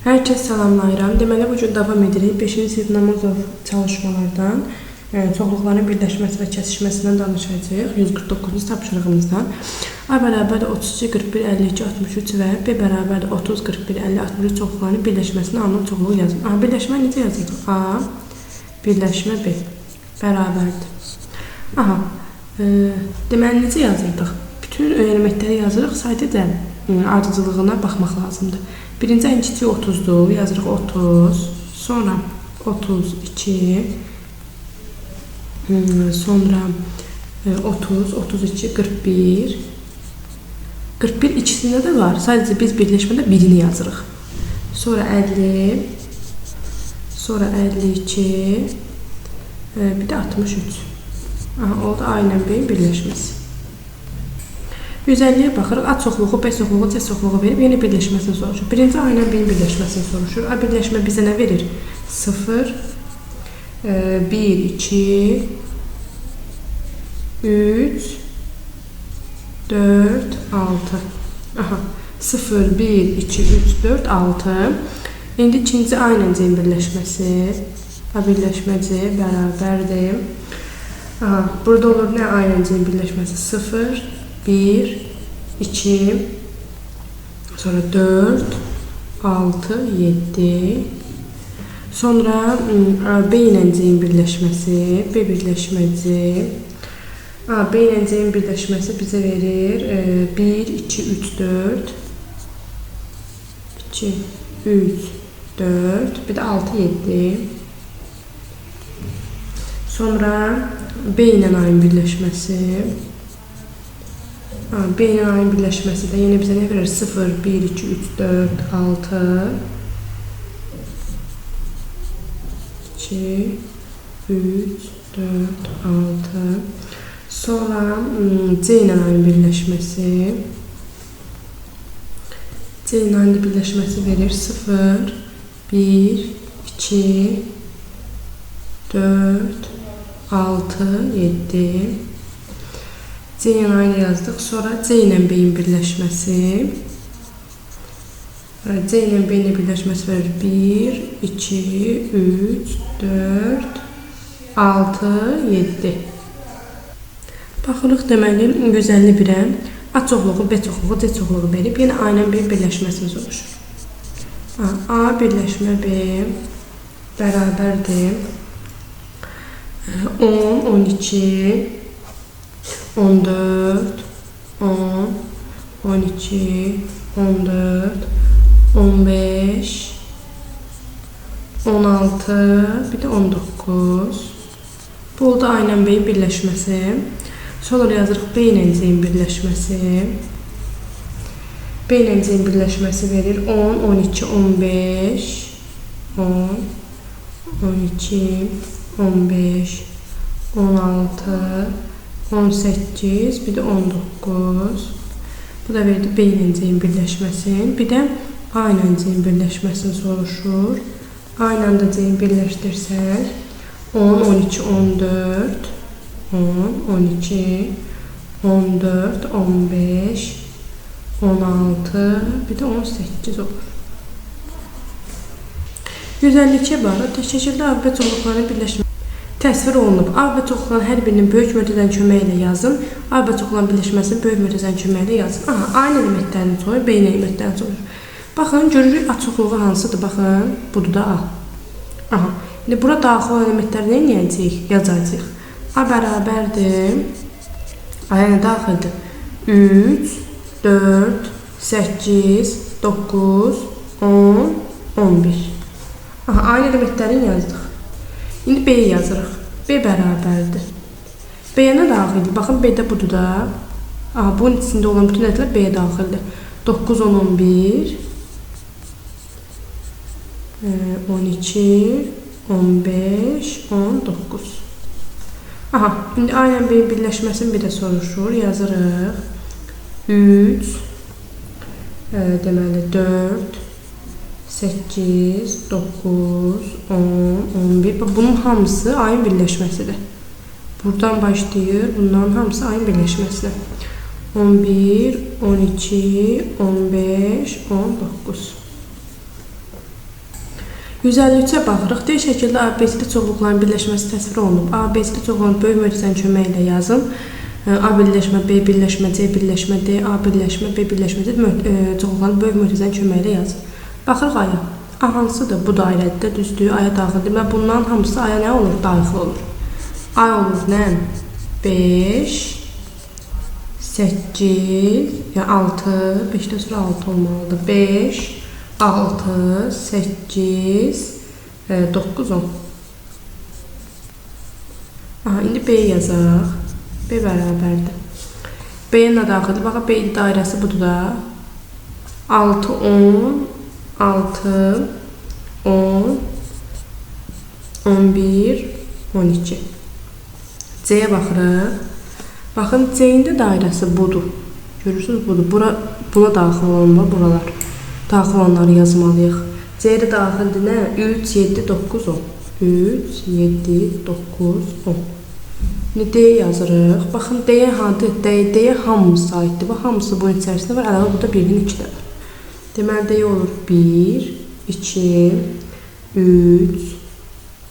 Hər kəs salamlayıram. Deməli bu gün davam edirik 5-ci sinif Namazov çalışmalardan e, çoxluqların birləşməsi və kəsişməsindən danışacağıq. 149-cu tapşırığımızdan. A bərabər 32, 41, 52, 63 və B bərabər 30, 41, 50, 63 çoxluqların birləşməsinin alınan çoxluğu yazın. A birləşmə necə yazılır? A birləşmə B bərabərdir. Aha. E, deməli necə yazırdıq? Bütün elementləri yazırıq, sadəcə e, ardıcıllığına baxmaq lazımdır. Birinci ən kiçik 30-dur. Yazırıq 30. Sonra 32. Hmm, Sonra e, 30, 32, 41. 41 ikisində də var. Sadəcə biz birləşmədə birini yazırıq. Sonra 50. Sonra 52. e, Bir də 63. Aha, oldu A ilə B birləşməsi. 150-yə baxırıq. A çoxluğu, B çoxluğu, C çoxluğu verib yeni birləşməsini soruşur. Birinci A ilə B-nin birləşməsini soruşur. A birləşmə bizə nə verir? 0, 1, 2, 3, 4, 6. Aha. 0, 1, 2, 3, 4, 6. İndi ikinci A ilə C-nin birləşməsi. A birləşmə C bərabərdir. Aha, burada olur nə A ilə C-nin birləşməsi? 0, 1, 2, sonra 4, 6, 7. Sonra B ilə C-nin birləşməsi, B birləşmə C. A, B ilə C-nin birləşməsi bizə verir e, 1, 2, 3, 4. 2, 3, 4. Bir də 6, 7. Sonra B ilə A-nın birləşməsi. Ha, B ilə A-nın birləşməsi də yenə bizə nə verir? 0, 1, 2, 3, 4, 6. 2, 3, 4, 6. Sonra C ilə A-nın birləşməsi. C ilə A-nın birləşməsi verir 0, 1, 2, 4, 6, 7. C ilə aynı yazdıq. Sonra C ilə B-nin birləşməsi. C ilə B-nin birləşməsi verir 1, 2, 3, 4, 6, 7. Baxırıq deməli 151-ə A çoxluğu, B çoxluğu, C çoxluğu verib yenə A ilə B birləşməsini soruşur. A, birləşmə B bərabərdir 10, 12, 14, 10, 12, 14, 15, 16, bir də 19. Bu oldu A ilə B-nin birləşməsi. Sonra yazırıq B ilə C-nin birləşməsi. B ilə C-nin birləşməsi verir 10, 12, 15, 10, 12, 15, 16, 18, bir də 19. Bu da verdi B ilə C-nin birləşməsini. Bir də A ilə C-nin birləşməsini soruşur. A ilə də C-ni birləşdirsək 10, 12, 14, 10, 12, 14, 15, 16, bir də 18 olur. 152 barə şəkildə və çoxluqların birləşmə təsvir olunub. A və çoxluqların hər birinin böyük mötəzənin köməyi ilə yazın. A və çoxluqların birləşməsini böyük mötəzənin köməyi ilə yazın. Aha, A-nın elementlərini soyur, B-nin elementlərini soyur. Baxın, görürük A çoxluğu hansıdır? Baxın, budur da A. Aha. İndi bura daxil olan elementləri nə edəcəyik? Yazacağıq. A bərabərdir. A yəni daxildir. 3, 4, 8, 9, 10, 11. Aha, aynı elementlərini yazdıq. İndi B yazırıq. B bərabərdir. B-yə nə daxildir? Baxın, B-də budur da. Aha, bunun içində olan bütün ədədlər B-yə daxildir. 9, 10, 11, 12, 15, 19. Aha, indi A ilə B-nin birləşməsini bir də soruşur. Yazırıq. 3, e, deməli 4, 8, 9, 10, 11. Bax, bunun hamısı ayın birləşməsidir. Buradan başlayır. Bunların hamısı ayın birləşməsinə. 11, 12, 15, 19. 153-ə baxırıq. D şəkildə ABCD çoxluqların birləşməsi təsvir olunub. ABCD çoxluğunu böyük mötərizənin köməyi ilə yazın. A birləşmə, B birləşmə, C birləşmə, D, A birləşmə, B birləşmə e, çoxluqların böyük mötərizənin köməyi ilə yazın. Baxırıq aya. A hansıdır? Bu dairədə düzdür. Aya daxildir. Və bunların hamısı aya nə olur? Daxil olur. Ay olur nə? 5 8 yəni 6 5-dən sonra 6 olmalıdır. 5 6 8 e, 9 10. Aha, indi B yazaq. B bərabərdir. B-yə nə daxildir? Bax, B dairəsi budur da. 6 10 6 10 11 12 C-yə baxırıq. Baxın, C-nin də dairəsi budur. Görürsünüz, budur. Bura, buna daxil olanlar buralar. Daxil olanları yazmalıyıq. C-də daxildir nə? 3, 7, 9, 10. 3, 7, 9, 10. İndi D yazırıq. Baxın, D-yə hansı? D-yə hamısı aiddir. Bax, hamısı bunun içərisində var. Əlavə burada 1-nin 2 də var. Deməli, D olur 1, 2, 3,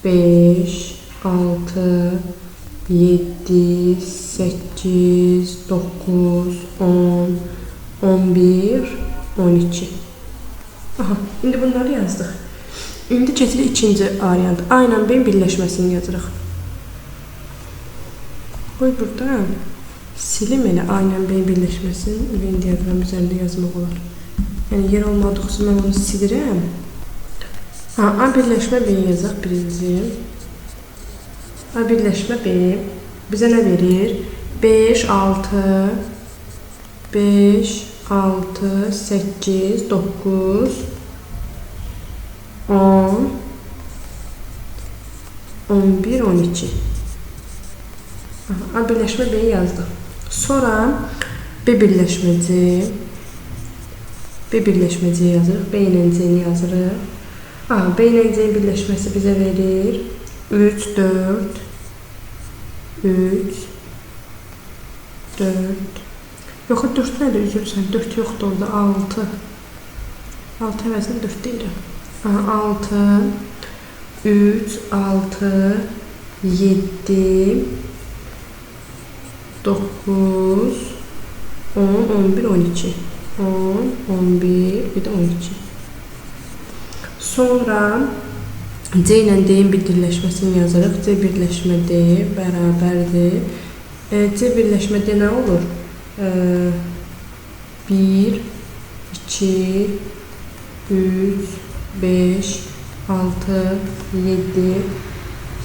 5, 6, 7, 8, 9, 10, 11, 12. Aha, indi bunları yazdıq. İndi keçirik ikinci variant. A ilə B-nin birləşməsini yazırıq. Qoy burada silim elə A ilə B-nin birləşməsini Venn diaqramı yazmaq olar. Yəni yer olmadığı üçün mən bunu silirəm. Ha, A birləşmə B yazaq birinci. A birləşmə B bizə nə verir? 5, 6, 5, 6, 8, 9, 10, 11, 12. Aha, A birləşmə B yazdıq. Sonra B birləşmə C. B birləşmə C yazırıq. B ilə C-ni yazırıq. Aha, B ilə C birləşməsi bizə verir 3, 4, 3, 4. Yox, 4 nədir? Üzürsən. 4 yoxdur orada. 6. 6 əvəzinə 4 deyirəm. Aha, 6, 3, 6, 7, 9, 10, 11, 12. 10, 11, bir də 12. Sonra C ilə D-in bir birləşməsini yazırıq. C birləşmə D bərabərdir. E, C birləşmə D nə olur? E, 1, 2, 3, 5, 6, 7,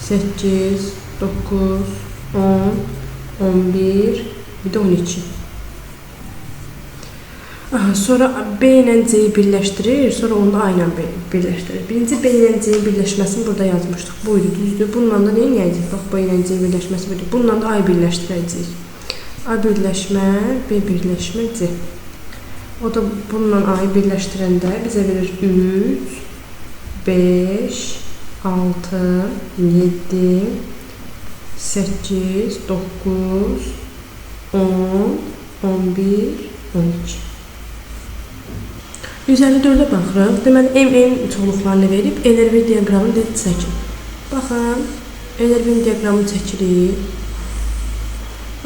8, 9, 10, 11, bir də 12. Sonra B ilə C-yi birləşdirir, sonra onu da A ilə birləşdirir. Birinci B ilə C-nin birləşməsini burada yazmışdıq. Bu idi, düzdür. Bununla da nə edəcəyik? Bax, B ilə C birləşməsi budur. Bununla da A-yı birləşdirəcəyik. A birləşmə, B birləşmə, C. O da bununla A-yı birləşdirəndə bizə verir 3, 5, 6, 7, 8, 9, 10, 11, 12. 154-ə baxırıq. Deməli, M-N çoxluqlarını verib, enerji diaqramını da çəkin. Baxın, enerji diaqramını çəkirik.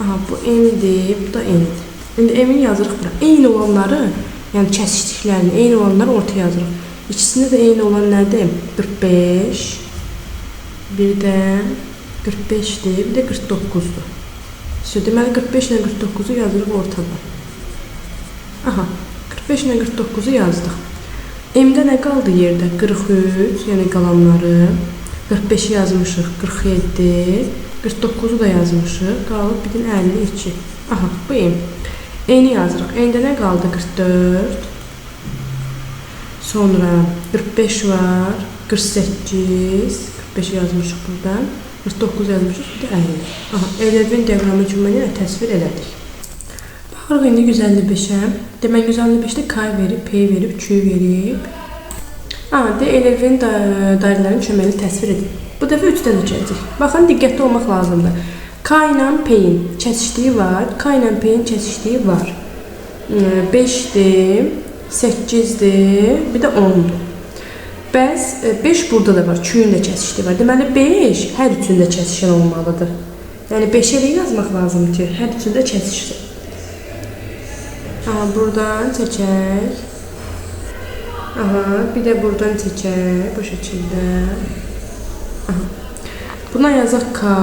Aha, bu M-dir, bu da N-dir. İndi M-i yazırıq bura. Eyni olanları, yəni kəsişdiklərini, eyni olanları ortaya yazırıq. İkisində də eyni olan nədir? 45, bir də 45-dir, bir də 49-dur. So, deməli 45 ilə 49-u yazırıq ortada. Aha, 45 ilə 49-u yazdıq. M-də nə qaldı yerdə? 43, yəni qalanları. 45-i yazmışıq, 47, 49-u da yazmışıq. Qalıb bir dənə 52. Aha, bu M. N-i yazırıq. N-də nə qaldı? 44. Sonra 45 var, 48, 45 yazmışıq buradan. 49 yazmışıq, bir də 50. Aha, Elevin diaqramı üçün mənə təsvir elədik. Baxırıq indi 155-ə. Demək 155-də K verib, P verib, Q verib. Aha, də Elevin da dairələrin köməyi təsvir edin. Bu dəfə 3-dən düşəcək. Baxın, diqqətli olmaq lazımdır. K ilə P-in kəsişdiyi var, K ilə P-in kəsişdiyi var. 5-dir, 8-dir, bir də 10-dur. Bəs 5 burada da var. Q-ün də kəsişdiyi var. Deməli 5 hər üçündə kəsişən olmalıdır. Yəni 5 elə yazmaq lazımdır ki, hər üçündə kəsişsin. Aha, buradan çəkək. Aha, bir də buradan çəkək bu şəkildə. Aha. Buna yazaq K,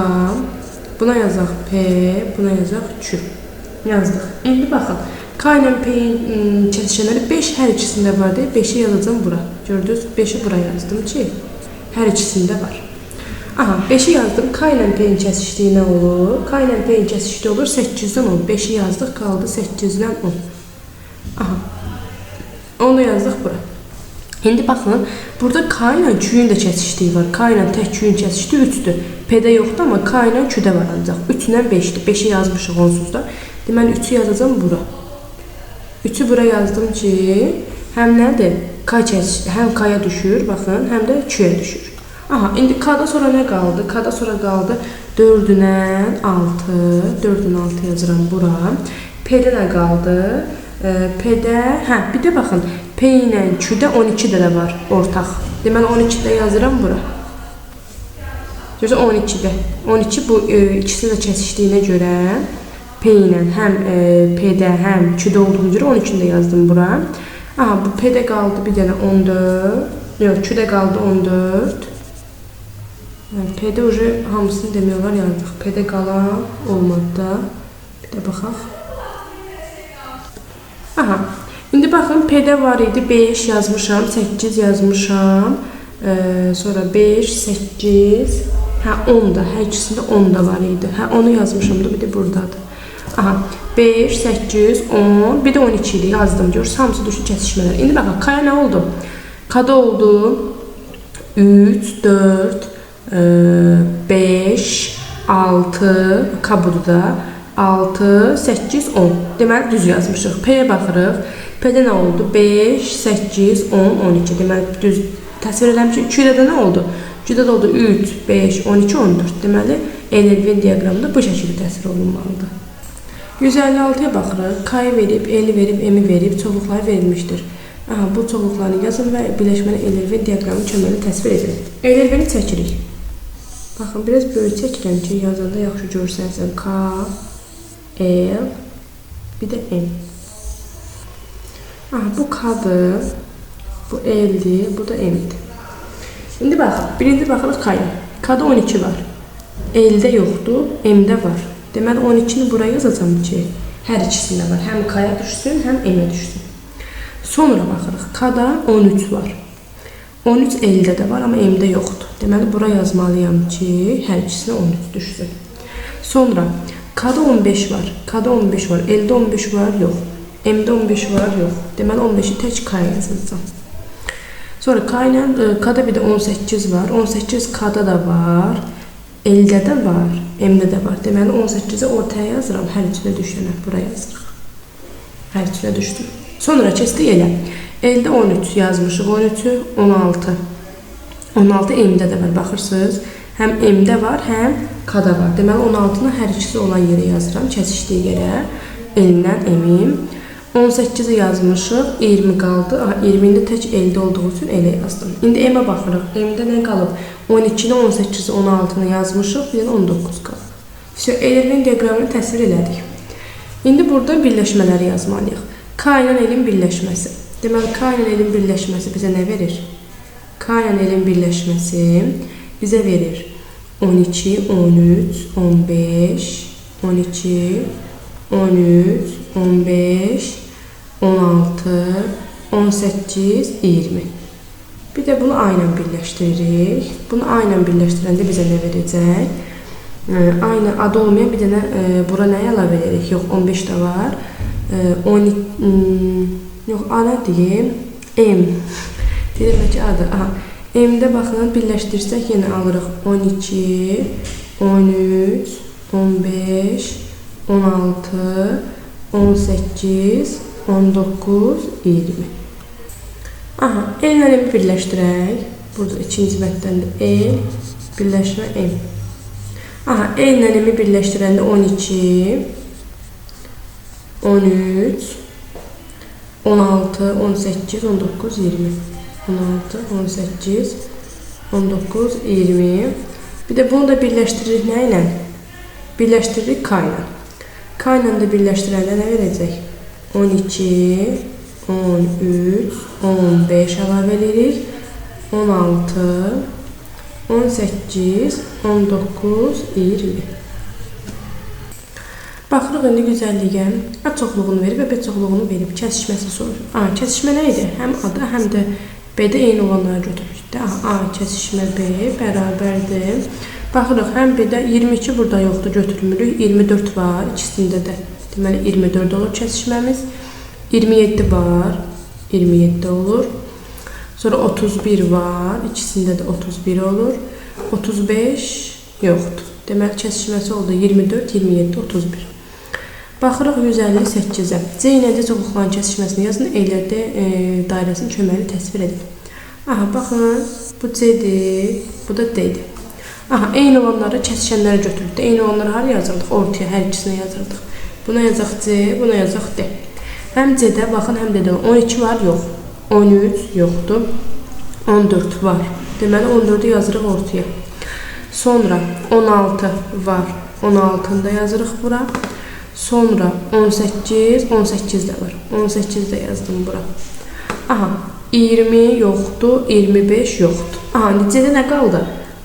buna yazaq P, buna yazaq Q. Yazdıq. İndi baxın. K ilə P-nin kəsişənləri 5 hər ikisində var deyə 5-i yazacağam bura. Gördünüz? 5-i bura yazdım ki, hər ikisində var. Aha, 5-i yazdım. K ilə P-nin kəsişdiyi nə olur? K ilə P-nin kəsişdiyi olur 8-dən 10. 5-i yazdıq, qaldı 8-dən 10. Aha. Onu yazdıq bura. İndi baxın, burada K ilə Q-ün də kəsişdiyi var. K ilə tək Q-ün kəsişdiyi 3-dür. P-də yoxdur, amma K ilə Q-də var ancaq. 3 ilə 5-dir. 5-i yazmışıq onsuz da. Deməli 3-ü yazacağam bura. 3-ü bura yazdım ki, həm nədir? K kəsiş, həm K-ya düşür, baxın, həm də Q-yə düşür. Aha, indi K-da sonra nə qaldı? K-da sonra qaldı 4-dən 6, 4-dən 6 yazıram bura. P-də nə qaldı? P-də, hə, bir də baxın, P ilə Q-də 12 də var ortaq. Deməli 12 də yazıram bura. Görürsən 12-də. 12 bu e, ikisi də kəsişdiyinə görə P ilə həm e, P-də, həm Q-də olduğuna görə 12-ni də yazdım bura. Aha, bu P-də qaldı bir dənə 14. Yox, Q-də qaldı 14. Yəni P-də uje hamısını demək olar yazdıq. P-də qalan olmadı da. Bir də baxaq. Aha. İndi baxın P-də var idi 5 yazmışam, 8 yazmışam. Ee, sonra 5, 8, hə 10 da, hər ikisində 10 da var idi. Hə onu yazmışam da bir də burdadır. Aha, 5, 8, 10, bir də 12 idi yazdım. Görürsünüz hamısı düşdü kəsişmələr. İndi baxın K-ya nə oldu? K-da oldu 3, 4, 5, 6, K burada 6, 8, 10. Deməli düz yazmışıq. P-yə baxırıq. P-də nə oldu? 5, 8, 10, 12. Deməli düz təsvir eləmişik. Q-də də nə oldu? Q-də də oldu 3, 5, 12, 14. Deməli L-Venn diaqramında bu şəkildə təsvir olunmalıdır. 156-ya baxırıq. K-yı verib, L-i verib, M-i verib, çoxluqları verilmişdir. Aha, bu çoxluqları yazın və birləşməni L-Venn diaqramı köməklə təsvir edin. L-Venni çəkirik. Baxın, biraz böyük çəkirəm ki, yazanda yaxşı görsənsən. K, L, bir də M. Aha, bu K-dır, bu L-dir, bu da M-dir. İndi baxın, birinci baxırıq K-ya. K-da 12 var. L-də yoxdur, M-də var. Deməli 12-ni buraya yazacağam ki, hər ikisində var. Həm K-ya düşsün, həm M-ə düşsün. Sonra baxırıq, K-da 13 var. 13 L-də də var, amma M-də yoxdur. Deməli bura yazmalıyam ki, hər ikisinə 13 düşsün. Sonra K-da 15 var. K-da 15 var. L-də 15 var, yox. M-də 15 var, yox. Deməli 15-i tək K-ya yazacağam. Sonra K ilə e, bir də 18 var. 18 K-da da var. L-də də var, M-də də var. Deməli 18-i ortaya yazıram, hər üçünə düşənə bura yazırıq. Hər üçünə düşdü. Sonra keçdik elə. L-də 13 yazmışıq, 13-ü 16. 16 M-də də var, baxırsınız. Həm M-də var, həm K-da var. Deməli 16-nı hər ikisi olan yerə yazıram, kəsişdiyi yerə. L-dən M-im. 18-i yazmışıq, 20 qaldı. Aha, 20-də tək elde olduğu üçün elə yazdım. İndi M-ə baxırıq. M-də nə qalıb? 12-ni, 18-i, 16-nı yazmışıq, bir dənə 19 qalıb. İşte L-in diaqramını təsvir elədik. İndi burada birləşmələri yazmalıyıq. K ilə L-in birləşməsi. Deməli, K ilə L-in birləşməsi bizə nə verir? K ilə L-in birləşməsi bizə verir 12, 13, 15, 12, 13, 15, 16, 18, 20. Bir də bunu A ilə birləşdiririk. Bunu A ilə birləşdirəndə bizə nə verəcək? A ilə adı olmayan bir dənə e, bura nə əlavə edirik? Yox, 15 də var. E, 12 hmm, yox, A nə deyim? M. Deyirəm ki, adı. Aha. M-də baxın, birləşdirsək yenə alırıq 12, 13, 15, 16, 18, 19, 20. Aha, elləri birləşdirək. Burada ikinci bətdən də el, birləşmə M. Aha, ellə M-i birləşdirəndə 12, 13, 16, 18, 19, 20. 16, 18, 19, 20. Bir də bunu da birləşdiririk nə ilə? Birləşdiririk k ilə. K ilə də birləşdirəndə nə verəcək? 12, 13, 15 əlavə edirik. 16, 18, 19, 20. Baxırıq indi güzəlliyə. A çoxluğunu verib və B çoxluğunu verib. Kəsişməsi soruşur. A kəsişmə nə idi? Həm A-da, həm də B-də eyni olanları götürmüşdü. A, kəsişmə B bərabərdir. Baxırıq, həm B-də 22 burada yoxdur, götürmürük. 24 var ikisində də. Deməli 24 olur kəsişməmiz. 27 var. 27 olur. Sonra 31 var. İkisində də 31 olur. 35 yoxdur. Deməli kəsişməsi oldu 24, 27, 31. Baxırıq 158-ə. C ilə D çoxluqların kəsişməsini yazın. Elərdə e, dairəsinin köməyini təsvir edin. Aha, baxın. Bu C-dir, bu da D-dir. Aha, eyni olanları kəsişənlərə götürdük. Eyni olanları hara yazırdıq? Ortaya hər ikisinə yazırdıq. Buna yazaq C, buna yazaq D. Həm C-də baxın, həm də D. 12 var, yox. 13 yoxdur. 14 var. Deməli 14-ü yazırıq ortaya. Sonra 16 var. 16-nı da yazırıq bura. Sonra 18, 18 də var. 18 də yazdım bura. Aha, 20 yoxdur, 25 yoxdur. Aha, necədə nə qaldı?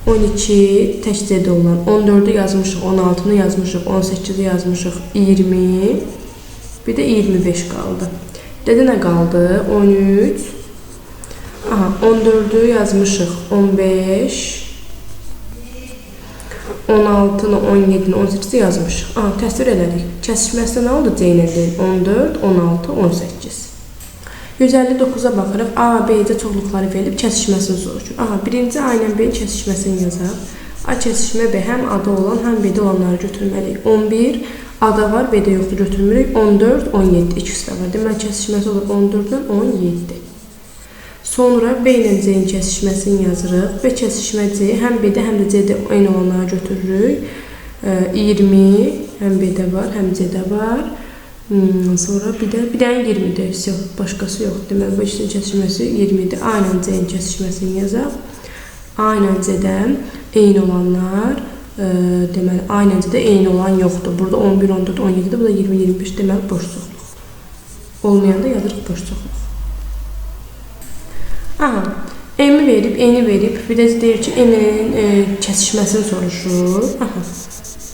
12 təkcədə olan, 14-ü yazmışıq, 16-nı yazmışıq, 18-i yazmışıq, 20, bir də 25 qaldı. Dədə nə qaldı? 13, aha, 14-ü yazmışıq, 15, 16-nı, 17-ni, 18-i yazmışıq. Aha, təsvir elədik. Kəsişməsi nə oldu? C ilə deyil. 14, 16, 18. 159-a baxırıq. A, B, C çoxluqları verilib kəsişməsini soruşur. Aha, birinci A ilə B kəsişməsini yazaq. A kəsişmə B həm A-da olan, həm B-də olanları götürməliyik. 11 A-da var, B-də yoxdur, götürmürük. 14, 17 ikisi də var. Deməli kəsişməsi olur 14-dən 17. Sonra B ilə C-nin kəsişməsini yazırıq və kəsişmə C həm B-də, həm də C-də eyni olanları götürürük. 20 həm B-də var, həm C-də var. Hmm, sonra bir də bir dənə 20-dir. Yox, başqası yox. Deməli bu ikisinin kəsişməsi 20-dir. A ilə C-nin kəsişməsini yazaq. A ilə C-dən eyni olanlar ə, deməli A ilə C-də eyni olan yoxdur. Burada 11, 14, 17-dir. Bu da 20, 25 deməli boş çoxluq. Olmayanda yazırıq boş çoxluq. Aha, M-i verib, N-i verib. Bir də deyir ki, M-nin e, kəsişməsini soruşur. Aha.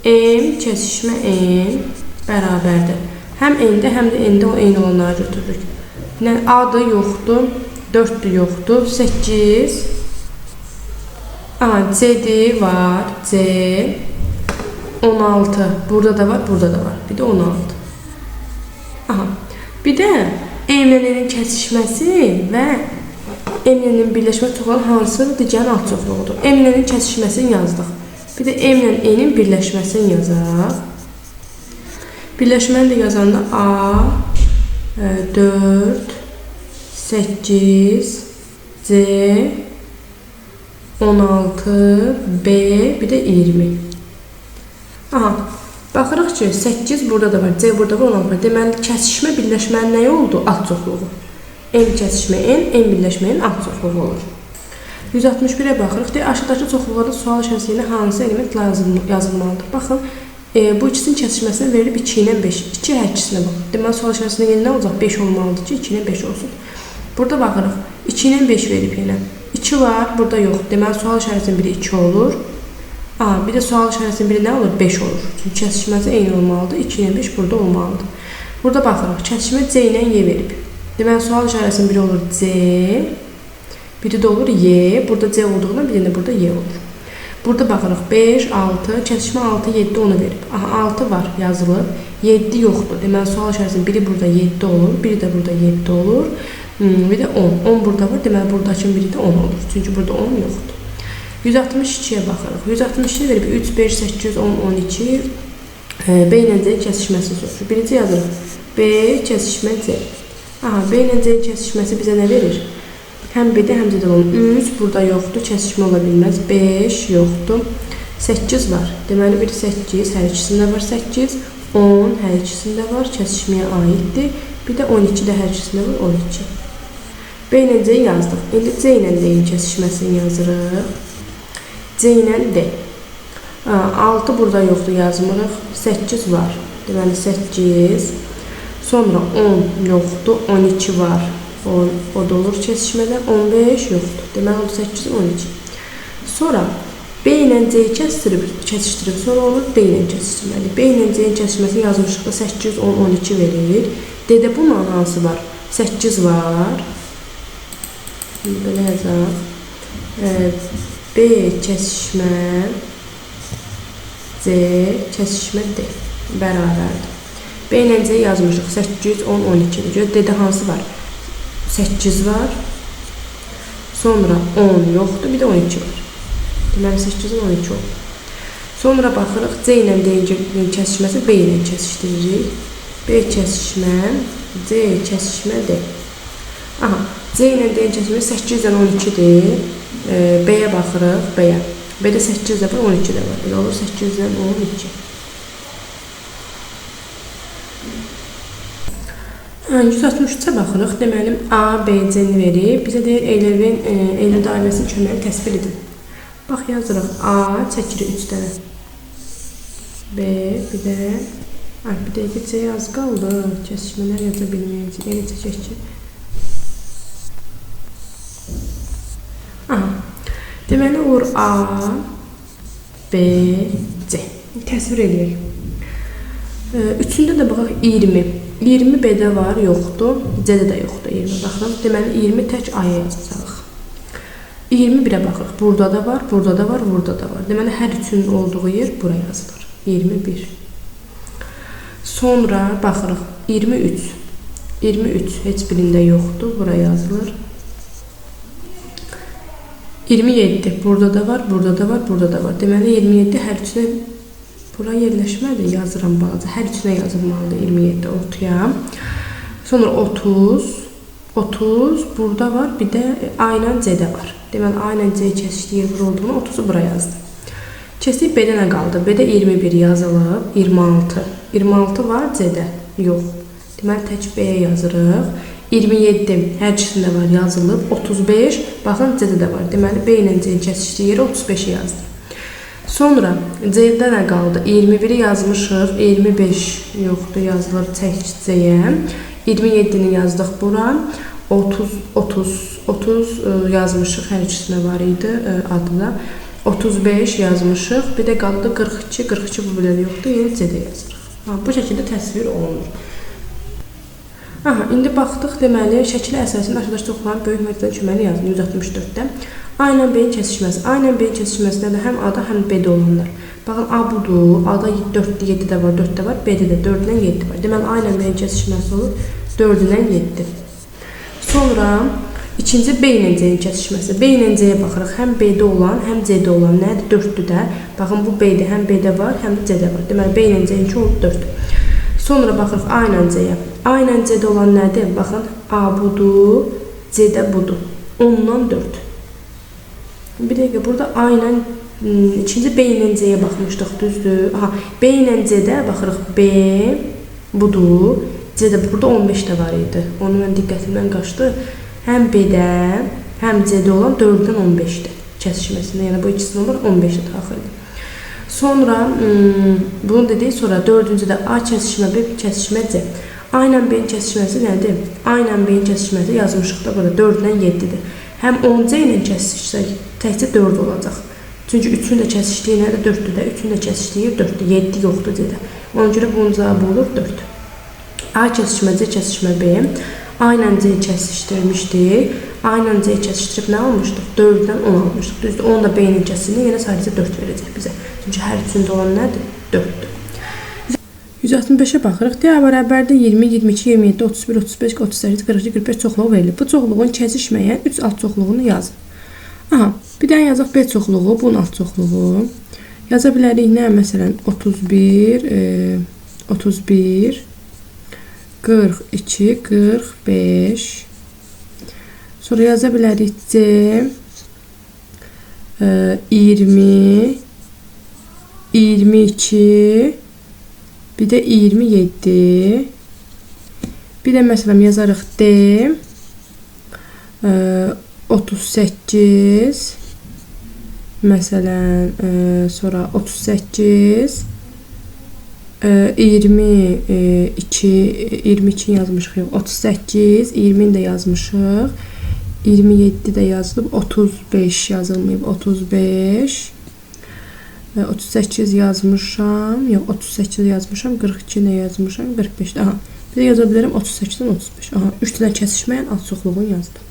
M kəsişmə N bərabərdir. Həm N-də, həm də N-də o eyni olanları götürürük. Nə A-dır, yoxdur. 4-dür, yoxdur. 8 Aha, C-dir, var. C 16. Burada da var, burada da var. Bir də 16. Aha. Bir də M-nin kəsişməsi və M-nin birləşmə çoxluğu hansı digərin alt çoxluğudur? M-nin kəsişməsini yazdıq. Bir də M-lə N-in birləşməsini yazaq. Birləşməni də yazanda A, 4, 8, C, 16, B, bir də 20. Aha, baxırıq ki, 8 burada da var, C burada var, 16 var. Deməli, kəsişmə birləşmənin nəyi oldu? Alt çoxluğu. N kəsişmə N, N birləşmə N alt çoxluğu olur. 161-ə baxırıq. Deyir, aşağıdakı çoxluqlarda sual şəmsiyyə hansı element yazılmalıdır? Baxın, e, bu ikisinin kəsişməsinə verilib 2 ilə 5. 2 hər ikisinə bax. Deməli, sual şəmsiyyə yenə nə olacaq? 5 olmalıdır ki, 2 ilə 5 olsun. Burada baxırıq. 2 ilə 5 verib yenə. 2 var, burada yox. Deməli, sual işarəsinin biri 2 olur. A, bir də sual işarəsinin biri nə olur? 5 olur. Çünki kəsişməsi eyni olmalıdır. 2 ilə 5 burada olmalıdır. Burada baxırıq. Kəsişmə C ilə Y verib. Deməli, sual işarəsinin biri olur C, biri də olur Y. Burada C olduğundan bir də burada Y olur. Burada baxırıq 5, 6, kəsişmə 6, 7 onu verib. Aha, 6 var yazılıb. 7 yoxdur. Deməli, sual işarəsinin biri burada 7 olur, biri də burada 7 olur. Hmm, bir də 10. 10 burada var. Deməli, buradakının biri də 10 olur. Çünki burada 10 yoxdur. 162-yə baxırıq. 162 verib 3, 5, 8, 10, 12. B ilə C kəsişməsi soruşur. Birinci yazırıq. B kəsişmə C. Aha, B ilə C kəsişməsi bizə nə verir? Həm B-də, həm də olan 3 burada yoxdur, kəsişmə ola bilməz. 5 yoxdur. 8 var. Deməli, biri 8, hər ikisində var 8. 10 hər ikisində var, kəsişməyə aiddir. Bir də 12 də hər ikisində var 12. B ilə C yazdıq. İndi C ilə D-in kəsişməsini yazırıq. C ilə D. 6 burada yoxdur yazmırıq. 8 var. Deməli 8. Sonra 10 yoxdur. 12 var. O, o da olur kəsişmədə. 15 yoxdur. Deməli 18, 12. Sonra B ilə C-yi kəsdirib, kəsişdirib, sonra onu D ilə kəsişdirməliyik. B ilə C-nin kəsişməsini yazmışıq da 8, 10, 12 verir. D-də bunun hansı var? 8 var. Şimdi belə yazaq. B kəsişmə C kəsişmə D bərabərdir. B ilə C yazmışıq. 8, 10, 12-dir. Gör D-də hansı var? 8 var. Sonra 10 yoxdur, bir də 12 var. Deməli 8-in 12 olur. Sonra baxırıq C ilə D-nin kəsişməsi B ilə kəsişdiririk. B kəsişmə, C kəsişmə D. Aha, C ilə D-nin kəsişməsi 8-dən 12-dir. E, B-yə baxırıq, B-yə. B-də 8 də var, 12 də var. Belə olur 8-dən 12. 163-ə baxırıq. Deməli A, B, C-ni verib. Bizə deyir Eylərin e, Eylə dairəsinin köməyi təsvir edin. Bax yazırıq A, çəkirik 3 dənə. B, bir də Ay, bir dəqiqə C az qaldı. Kəsişmələr yaza bilməyəcək. Yəni çəkək ki. Aha. Deməli olur A, B, C. Təsvir edək. Üçündə də baxaq 20. 20 B-də var, yoxdur. C-də də yoxdur 20 baxın. Deməli 20 tək A-ya yazacağıq. 21-ə baxırıq. Burada da var, burada da var, burada da var. Deməli hər üçünün olduğu yer bura yazılır. 21. Sonra baxırıq 23. 23 heç birində yoxdur, bura yazılır. 27 burada da var, burada da var, burada da var. Deməli 27 hər üçünə Bura yerləşmədir, yazıram balaca. Hər üçünə yazılmalıdır 27 ortaya. Sonra 30, 30 burada var, bir də A ilə C-də var. Deməli A ilə C kəsişdiyi yer olduğunu 30-u bura yazdım. Keçdik B-də nə qaldı? B-də 21 yazılıb, 26. 26 var C-də, yox. Deməli tək B-yə yazırıq. 27 hər ikisində var yazılıb, 35 baxın C-də də var. Deməli B ilə C-nin kəsişdiyi yeri 35-i yazdım. Sonra C-də nə qaldı? 21-i yazmışıq. 25 yoxdur, yazılır təkcəyə. 27-ni yazdıq bura. 30 30 30 yazmışıq. Hər ikisinə var idi e, adı da. 35 yazmışıq. Bir də qaldı 42. 42 bu bilə yoxdur. Yəni C-də yazırıq. Ha, bu şəkildə təsvir olunur. Aha, indi baxdıq deməli şəkil əsasında aşağıdakı toxulan böyük mərtəbə köməyi yazın 164-də. A ilə B-nin kəsişməsi. A ilə B-nin kəsişməsində də həm A-da, həm B-də olanlar. Baxın, A budur. A-da 4-dür, 7 də var, 4 də var. B-də də 4-dən 7 var. Deməli, A ilə B-nin kəsişməsi olur 4-dən 7. Sonra ikinci B ilə C-nin kəsişməsi. B ilə C-yə baxırıq. Həm B-də olan, həm C-də olan nədir? 4-dür də. Baxın, bu B-də həm B-də var, həm də C-də var. Deməli, B ilə C-ninki oldu 4. Sonra baxırıq A ilə C-yə. A ilə C-də olan nədir? Baxın, A budur, C-də budur. 10-dan 4. Bir dəqiqə, burada A ilə ikinci B ilə C-yə baxmışdıq, düzdür? Aha, B ilə C-də baxırıq. B budur. C-də burada 15 də var idi. Onu mən diqqətimdən qaçdı. Həm B-də, həm C-də olan 4-dən 15-dir kəsişməsində. Yəni bu ikisinin olur 15 də daxildir. Sonra bunu dedik, sonra 4-cüdə A kəsişmə, B kəsişmə C. A ilə B-nin kəsişməsi nədir? A ilə B-nin kəsişməsi yazmışıq da burada 4-dən 7-dir. Həm 10-cu ilə kəsişsək, təkcə 4 olacaq. Çünki 3-ün də kəsişdiyi nədir? 4-dür də. 3-ün də kəsişdiyi 4-dür. 7 yoxdur dedə. Ona görə bunun cavabı olur 4. A kəsişmə C kəsişmə B. A ilə C kəsişdirmişdik. A ilə C kəsişdirib nə almışdıq? 4-dən 10 almışdıq. Düzdür? 10 da B-nin kəsişini yenə sadəcə 4 verəcək bizə. Çünki hər üçündə olan nədir? 4-dür. 165-ə baxırıq. D bərabərdir 20, 22, 27, 31, 35, 38, 42, 45 çoxluğu verilib. Bu çoxluğun kəsişməyən 3 alt çoxluğunu yazın. Aha, bir dənə yazaq B çoxluğu, bunun alt çoxluğu. Yaza bilərik nə? Məsələn, 31, e, 31, 42, 45. Sonra yaza bilərik C, e, 20, 22, bir də 27. Bir də məsələn yazarıq D, e, 38 məsələn, sonra 38 e, 22 22 yazmışıq, yox, 38, 20 də yazmışıq. 27 də yazılıb, 35 yazılmayıb, 35 e, 38 yazmışam, yox 38 yazmışam, 42 nə yazmışam, 45 də. Aha. Bir də yaza bilərəm 38-dən 35. Aha, 3 dənə kəsişməyən az çoxluğunu yazdım.